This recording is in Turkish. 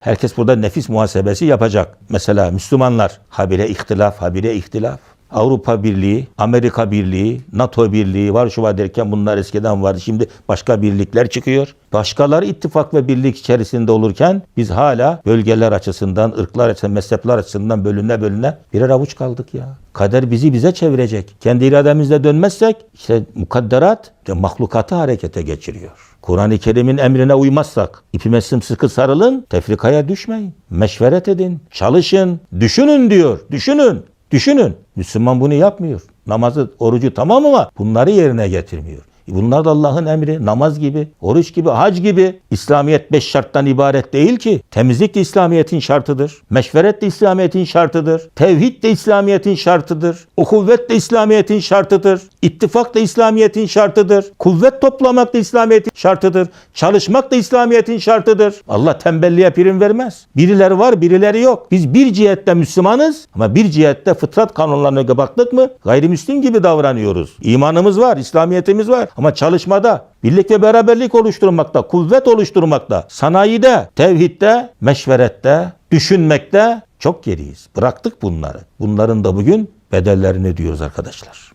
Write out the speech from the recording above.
Herkes burada nefis muhasebesi yapacak. Mesela Müslümanlar habire ihtilaf, habire ihtilaf. Avrupa Birliği, Amerika Birliği, NATO Birliği, Varşova derken bunlar eskiden vardı. Şimdi başka birlikler çıkıyor. Başkaları ittifak ve birlik içerisinde olurken biz hala bölgeler açısından, ırklar açısından, mezhepler açısından bölüne bölüne birer avuç kaldık ya. Kader bizi bize çevirecek. Kendi irademizle dönmezsek işte mukadderat işte mahlukatı harekete geçiriyor. Kur'an-ı Kerim'in emrine uymazsak ipime sımsıkı sarılın, tefrikaya düşmeyin. Meşveret edin, çalışın, düşünün diyor. Düşünün, düşünün. Müslüman bunu yapmıyor. Namazı, orucu tamam ama bunları yerine getirmiyor. Bunlar da Allah'ın emri. Namaz gibi, oruç gibi, hac gibi. İslamiyet beş şarttan ibaret değil ki. Temizlik de İslamiyet'in şartıdır. Meşveret de İslamiyet'in şartıdır. Tevhid de İslamiyet'in şartıdır. Ukuvvet de İslamiyet'in şartıdır. İttifak da İslamiyet'in şartıdır. Kuvvet toplamak da İslamiyet'in şartıdır. Çalışmak da İslamiyet'in şartıdır. Allah tembelliğe prim vermez. Birileri var, birileri yok. Biz bir cihette Müslümanız ama bir cihette fıtrat kanunlarına baktık mı gayrimüslim gibi davranıyoruz. İmanımız var, İslamiyetimiz var ama çalışmada birlik ve beraberlik oluşturmakta, kuvvet oluşturmakta, sanayide, tevhidde, meşverette, düşünmekte çok geriyiz. Bıraktık bunları. Bunların da bugün bedellerini diyoruz arkadaşlar.